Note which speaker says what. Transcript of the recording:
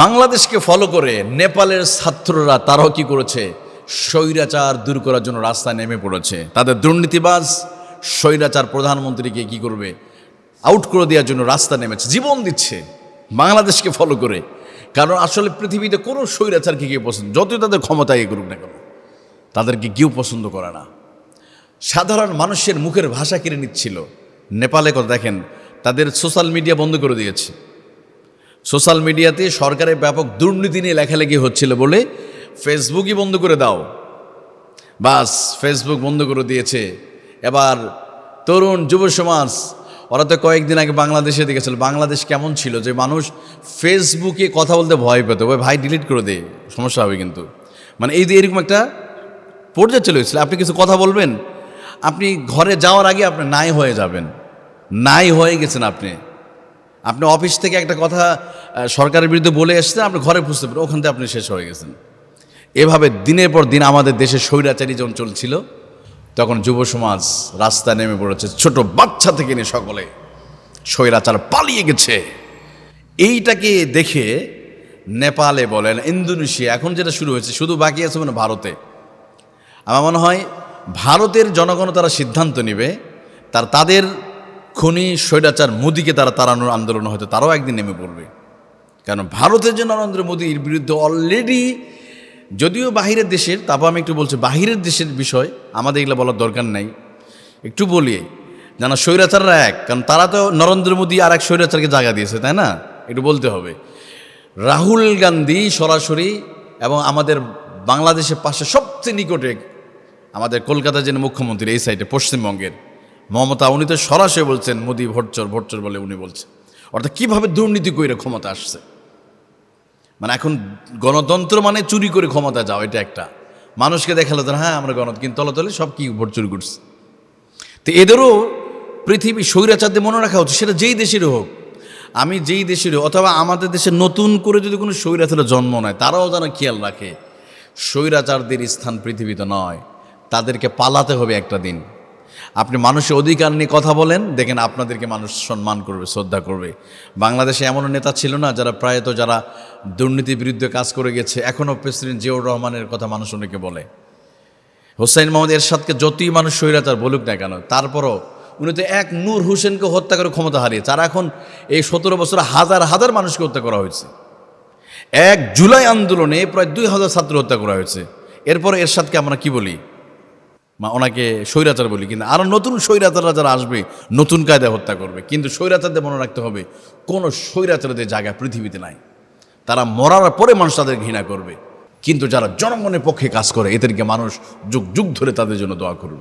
Speaker 1: বাংলাদেশকে ফলো করে নেপালের ছাত্ররা তারাও কি করেছে? স্বৈরাচার দূর করার জন্য রাস্তায় নেমে পড়েছে। তাদের দুর্নীতিবাজ স্বৈরাচার প্রধানমন্ত্রীকে কি করবে? আউট করে দেওয়ার জন্য রাস্তা নেমেছে। জীবন দিচ্ছে বাংলাদেশকে ফলো করে। কারণ আসলে পৃথিবীতে কোনো স্বৈরাচারকে কেউ পছন্দ, যতই তাদের ক্ষমতায় এ করুক না কেন, তাদেরকে কেউ পছন্দ করে না। সাধারণ মানুষের মুখের ভাষা কেড়ে নিচ্ছিল। নেপালে কথা দেখেন, তাদের সোশ্যাল মিডিয়া বন্ধ করে দিয়েছে। সোশ্যাল মিডিয়াতে সরকারের ব্যাপক দুর্নীতি নিয়ে লেখালেখি হচ্ছিল বলে ফেসবুকই বন্ধ করে দাও। বাস, ফেসবুক বন্ধ করে দিয়েছে। এবার তরুণ, যুব সমাজ, ওরা তো কয়েকদিন আগে বাংলাদেশে দেখেছিল বাংলাদেশ কেমন ছিল? যে মানুষ ফেসবুকে কথা বলতে ভয় পেত। ওই ভাই ডিলিট করে দে, সমস্যা হবে কিন্তু। মানে এই যে এরকম একটা পর্যায়ে চলে গেছিল আপনি কিছু কথা বলবেন? আপনি ঘরে যাওয়ার আগে আপনি নাই হয়ে যাবেন। নাই হয়ে গেছেন আপনি। আপনি অফিস থেকে একটা কথা সরকারের বিরুদ্ধে বলে এসছেন, আপনি ঘরে বুঝতে পারেন, ওখান থেকে আপনি শেষ হয়ে গেছেন। এভাবে দিনের পর দিন আমাদের দেশে স্বৈরাচারী যখন চলছিল, তখন যুব সমাজ রাস্তায় নেমে পড়েছে, ছোট বাচ্চা থেকে নিয়ে সকলে স্বৈরাচার পালিয়ে গেছে। এইটাকে দেখে নেপালে বলেন, ইন্দোনেশিয়া, এখন যেটা শুরু হয়েছে, শুধু বাকি আছে মানে ভারতে। আমার মনে হয় ভারতের জনগণ তারা সিদ্ধান্ত নেবে, তার তাদের খনি স্বৈরাচার মোদীকে তারা তাড়ানোর আন্দোলন হয়তো তারাও একদিন নেমে পড়বে। কারণ ভারতের যে নরেন্দ্র মোদীর বিরুদ্ধে অলরেডি যদিও বাহিরের দেশের, তারপর আমি একটু বলছি, বাহিরের দেশের বিষয়, আমাদের এগুলো বলার দরকার নাই। একটু বলি, যেন স্বৈরাচাররা এক, কারণ তারা তো নরেন্দ্র মোদী আর এক স্বৈরাচারকে জায়গা দিয়েছে, তাই না? একটু বলতে হবে। রাহুল গান্ধী সরাসরি এবং আমাদের বাংলাদেশের পাশে সবচেয়ে নিকটে আমাদের কলকাতার যিনি মুখ্যমন্ত্রী, এই সাইডে পশ্চিমবঙ্গের মমতা উনি তো সরাসরি বলছেন, মোদি ভোটচর ভোটচর বলে উনি বলছেন। অর্থাৎ কীভাবে দুর্নীতি করে ক্ষমতা আসছে? মানে এখন গণতন্ত্র মানে চুরি করে ক্ষমতা যাও এটা একটা। মানুষকে দেখাল তো হ্যাঁ আমরা গণতন্ত্র কিন্তু তলাতলে সব কি ভোট চুরি করছে? তো এদেরও পৃথিবী স্বৈরাচারদের মনে রাখা হচ্ছে সেটা যেই দেশেরই হোক। আমি যেই দেশের হোক, অথবা আমাদের দেশে নতুন করে যদি কোনো স্বৈরাচারের জন্ম নেয়, তারাও যেন খেয়াল রাখে, স্বৈরাচারদের স্থান পৃথিবীতে নয়, তাদেরকে পালাতে হবে একটা দিন। আপনি মানুষের অধিকার নিয়ে কথা বলেন, দেখেন আপনাদেরকে মানুষ সম্মান করবে, শ্রদ্ধা করবে। বাংলাদেশে এমন নেতা ছিল না, যারা প্রায়ত যারা দুর্নীতির বিরুদ্ধে কাজ করে গেছে, এখনও প্রেসিডেন্ট জিয়াউর রহমানের কথা মানুষ অনেকে বলে। হোসাইন মোহাম্মদ এরশাদকে যতই মানুষ স্বৈরাচার বলুক না কেন, তারপরও উনি তো এক নূর হোসেনকে হত্যা করে ক্ষমতা হারিয়েছে, আর এখন এই সতেরো বছর হাজার হাজার মানুষকে হত্যা করা হয়েছে। এক জুলাই আন্দোলনে প্রায় দুই হাজার ছাত্র হত্যা করা হয়েছে। এরপর এরশাদকে আমরা কি বলি? মা, ওনাকে স্বৈরাচার বলি, কিন্তু আরও নতুন স্বৈরাচাররা যারা আসবে, নতুন কায়দায় হত্যা করবে। কিন্তু স্বৈরাচারদের মনে রাখতে হবে, কোনো স্বৈরাচারদের জায়গা পৃথিবীতে নাই। তারা মরার পরে মানুষ তাদের ঘৃণা করবে। কিন্তু যারা জনগণের পক্ষে কাজ করে, এদেরকে মানুষ যুগ যুগ ধরে তাদের জন্য দোয়া করুন।